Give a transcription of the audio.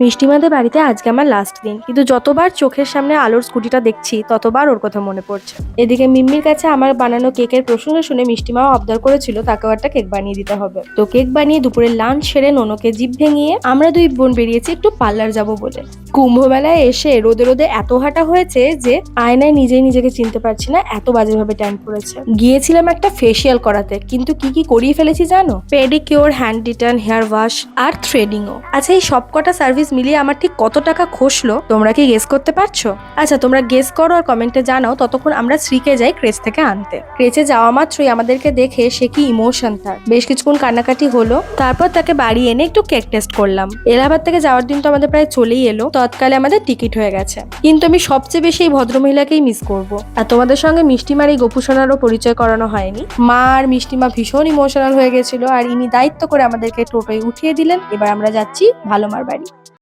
মিষ্টিমাদের বাড়িতে আজকে আমার লাস্ট দিন। কিন্তু যতবার চোখের সামনে আলোর স্কুটিটা দেখছি, ততবার ওর কথা মনে পড়ছে। এদিকে মিম্মির কাছে আমার বানানো কেকের প্রশংসা শুনে মিষ্টিমাও অবদার করেছিল তাকেও একটা কেক বানিয়ে দিতে হবে। তো কেক বানিয়ে দুপুরে লাঞ্চ সেরে নোনোকে জিভ ভেঙিয়ে আমরা দুই বোন বেরিয়েছি একটু পার্লার যাব বলে। কুম্ভমেলায় এসে রোদে রোদে এত হাঁটা হয়েছে যে আয়নায় নিজেই নিজেকে চিনতে পারছি না, এত বাজেভাবে ট্যান পড়েছে গিয়েছিলাম একটা ফেসিয়াল করাতে, কিন্তু কি কি করিয়ে ফেলেছি জানো? পেডিকিওর হ্যান্ড রিটার্ন হেয়ার ওয়াশ আর থ্রেডিংও আচ্ছা এই সবকটা সার্ভিস মিলিয়ে আমার ঠিক কত টাকা খসলো, তোমরা কি গেস করতে পারছ? আচ্ছা তোমরা গেস করো আর কমেন্টে জানাও ততক্ষণ আমরা শ্রীকে যাই ক্রেচ থেকে আনতে। ক্রেচে যাওয়া মাত্রই আমাদেরকে দেখে সে কি ইমোশন তার। বেশ কিছুক্ষণ কান্নাকাটি হলো, তারপর তাকে বাড়ি এনে একটু কেক টেস্ট করলাম। এলাহাবাদ থেকে যাওয়ার দিন তো আমাদের প্রায় চলেই এলো, তৎকালে আমাদের টিকিট হয়ে গেছে। কিন্তু আমি সবচেয়ে বেশি এই ভদ্রমহিলাকেই মিস করব। আর তোমাদের সঙ্গে মিষ্টিমার এই গোপুসোনারও পরিচয় করানো হয়নি। মা আর মিষ্টিমা ভীষণ ইমোশনাল হয়ে গেছিল আর ইনি দায়িত্ব করে আমাদেরকে টোটোয় উঠিয়ে দিলেন। এবার আমরা যাচ্ছি ভালো মার বাড়ি।